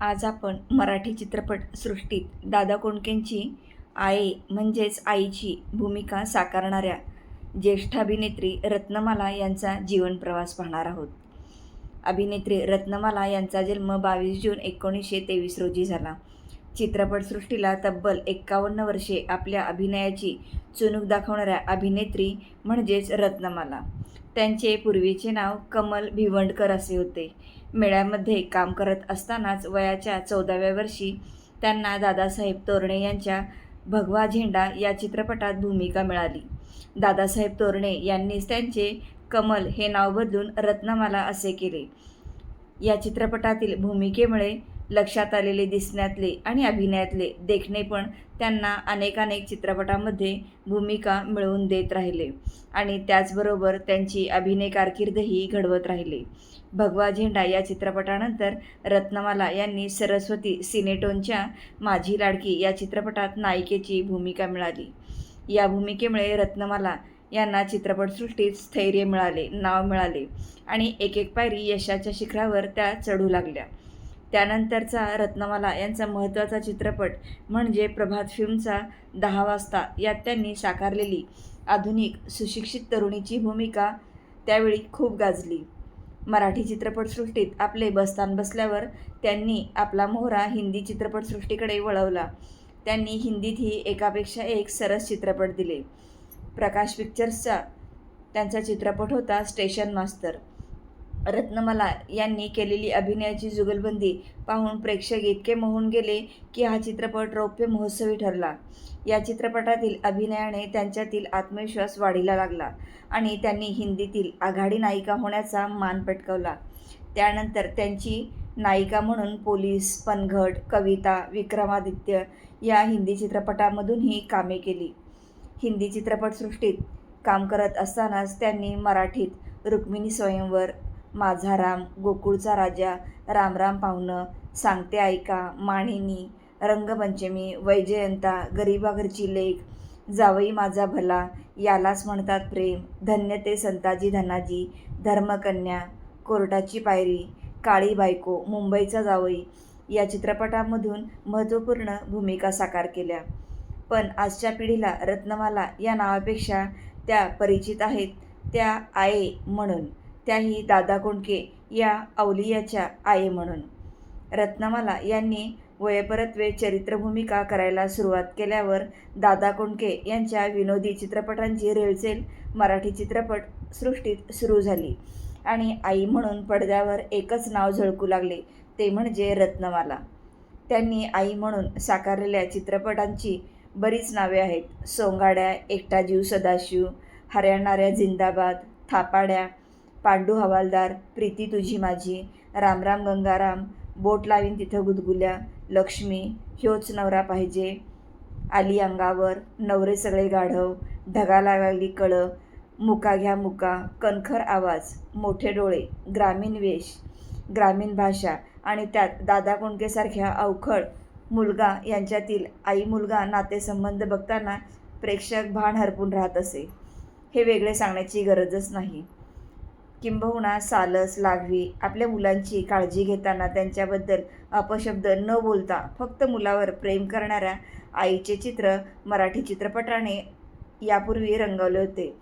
आज आपण मराठी चित्रपटसृष्टीत दादा कोंडकेंची आई म्हणजेच आईची भूमिका साकारणाऱ्या ज्येष्ठ अभिनेत्री रत्नमाला यांचा जीवनप्रवास पाहणार आहोत. अभिनेत्री रत्नमाला यांचा जन्म बावीस जून एकोणीसशे तेवीस रोजी झाला. चित्रपटसृष्टीला तब्बल एक्कावन्न वर्षे आपल्या अभिनयाची चुणूक दाखवणाऱ्या अभिनेत्री म्हणजेच रत्नमाला. त्यांचे पूर्वीचे नाव कमल भिवंडकर असे होते. मेळ्यामध्ये काम करत असतानाच वयाच्या चौदाव्या वर्षी त्यांना दादासाहेब तोरणे यांच्या भगवा झेंडा या चित्रपटात भूमिका मिळाली. दादासाहेब तोरणे यांनीच त्यांचे कमल हे नाव बदलून रत्नमाला असे केले. या चित्रपटातील भूमिकेमुळे लक्षात आलेले दिसण्यातले आणि अभिनयातले देखणे पण त्यांना अनेकानेक चित्रपटामध्ये भूमिका मिळवून देत राहिले. आणि त्याचबरोबर त्यांची अभिनय कारकीर्दही घडवत राहिले. भगवा झेंडा या चित्रपटानंतर रत्नमाला यांनी सरस्वती सिनेटोनच्या माझी लाडकी या चित्रपटात नायिकेची भूमिका मिळाली. या भूमिकेमुळे रत्नमाला यांना चित्रपटसृष्टीत स्थैर्य मिळाले नाव मिळाले आणि एक एक पायरी यशाच्या शिखरावर त्या चढू लागल्या. त्यानंतरचा रत्नमाला यांचा महत्त्वाचा चित्रपट म्हणजे प्रभात फिल्मचा दहा वाजता यात त्यांनी साकारलेली आधुनिक सुशिक्षित तरुणीची भूमिका त्यावेळी खूप गाजली. मराठी चित्रपटसृष्टीत आपले बस्तान बसल्यावर त्यांनी आपला मोहरा हिंदी चित्रपटसृष्टीकडे वळवला. त्यांनी हिंदीतही एकापेक्षा एक सरस चित्रपट दिले. प्रकाश पिक्चर्सचा त्यांचा चित्रपट होता स्टेशन मास्तर. रत्नमाला यांनी केलेली अभिनयाची जुगलबंदी पाहून प्रेक्षक इतके मोहून गेले की हा चित्रपट रौप्य महोत्सवी ठरला. या चित्रपटातील अभिनयाने त्यांच्यातील आत्मविश्वास वाढीला लागला आणि त्यांनी हिंदीतील आघाडी नायिका होण्याचा मान पटकावला. त्यानंतर त्यांची नायिका म्हणून पोलीस पनघट कविता विक्रमादित्य या हिंदी चित्रपटामधूनही कामे केली. हिंदी चित्रपटसृष्टीत काम करत असतानाच त्यांनी मराठीत रुक्मिणी स्वयंवर माझा राम गोकुळचा राजा रामराम पाहुणं सांगते ऐका माणिनी रंगपंचमी वैजयंता गरीबाघरची लेख जावई माझा भला यालाच म्हणतात प्रेम धन्य ते संताजी धनाजी धर्मकन्या कोर्टाची पायरी काळी बायको मुंबईचा जावई या चित्रपटामधून महत्त्वपूर्ण भूमिका साकार केल्या. पण आजच्या पिढीला रत्नमाला या नावापेक्षा त्या परिचित आहेत त्या आये म्हणून. त्याही दादा कोंडके या अवलियाच्या आई म्हणून. रत्नमाला यांनी वयपरत्वे चरित्रभूमिका करायला सुरुवात केल्यावर दादा कोंडके यांच्या विनोदी चित्रपटांची रेलचेल मराठी चित्रपट सृष्टीत सुरू झाली आणि आई म्हणून पडद्यावर एकच नाव झळकू लागले ते म्हणजे रत्नमाला. त्यांनी आई म्हणून साकारलेल्या चित्रपटांची बरीच नावे आहेत. सोंगाड्या एकटा जीव सदाशिव हरियाणाऱ्या जिंदाबाद थापाड्या पांडू हवालदार प्रीती तुझी माझी रामराम गंगाराम बोट लावीन तिथं गुदगुल्या लक्ष्मी ह्योच नवरा पाहिजे आली अंगावर नवरे सगळे गाढव ढगाला लागली कळं मुका घ्या मुका कणखर आवाज मोठे डोळे ग्रामीण वेश ग्रामीण भाषा आणि त्यात दादा कोंडकेसारख्या अवखळ मुलगा यांच्यातील आई मुलगा नातेसंबंध बघताना प्रेक्षक भान हरपून राहत असे. हे वेगळे सांगण्याची गरजच नाही. किंबहुना सालस लागवी. आपल्या मुलांची काळजी घेताना त्यांच्याबद्दल अपशब्द न बोलता फक्त मुलावर प्रेम करणाऱ्या आईचे चित्र मराठी चित्रपटाने यापूर्वी रंगवले होते.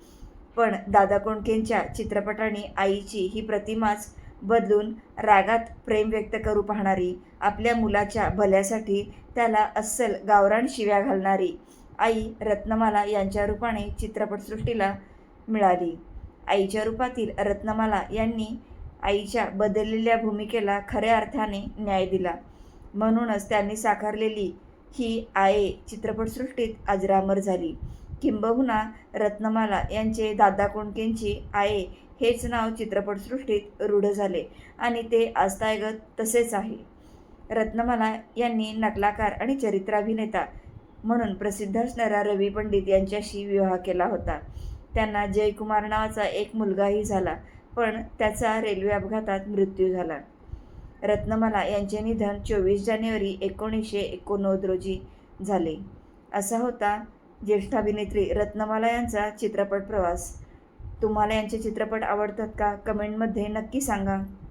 पण दादा कोंडकेंच्या चित्रपटाने आईची ही प्रतिमाच बदलून रागात प्रेम व्यक्त करू पाहणारी आपल्या मुलाच्या भल्यासाठी त्याला अस्सल गावरान शिव्या घालणारी आई रत्नमाला यांच्या रूपाने चित्रपटसृष्टीला मिळाली. आईच्या रूपातील रत्नमाला यांनी आईच्या बदललेल्या भूमिकेला खऱ्या अर्थाने न्याय दिला. म्हणूनच त्यांनी साकारलेली ही आये चित्रपटसृष्टीत अजरामर झाली. किंबहुना रत्नमाला यांचे दादा कोंडकेंची आये हेच नाव चित्रपटसृष्टीत रूढ झाले आणि ते आजतायगत तसेच आहे. रत्नमाला यांनी नकलाकार आणि चरित्राभिनेता म्हणून प्रसिद्ध असणाऱ्या रवी पंडित यांच्याशी विवाह केला होता. त्यांना जयकुमार नावाचा एक मुलगाही झाला पण त्याचा रेल्वे अपघातात मृत्यू झाला. रत्नमाला यांचे निधन चोवीस जानेवारी एकोणीसशे एकोणनव्वद रोजी झाले. असा होता ज्येष्ठ अभिनेत्री रत्नमाला यांचा चित्रपट प्रवास. तुम्हाला यांचे चित्रपट आवडतात का? कमेंटमध्ये नक्की सांगा.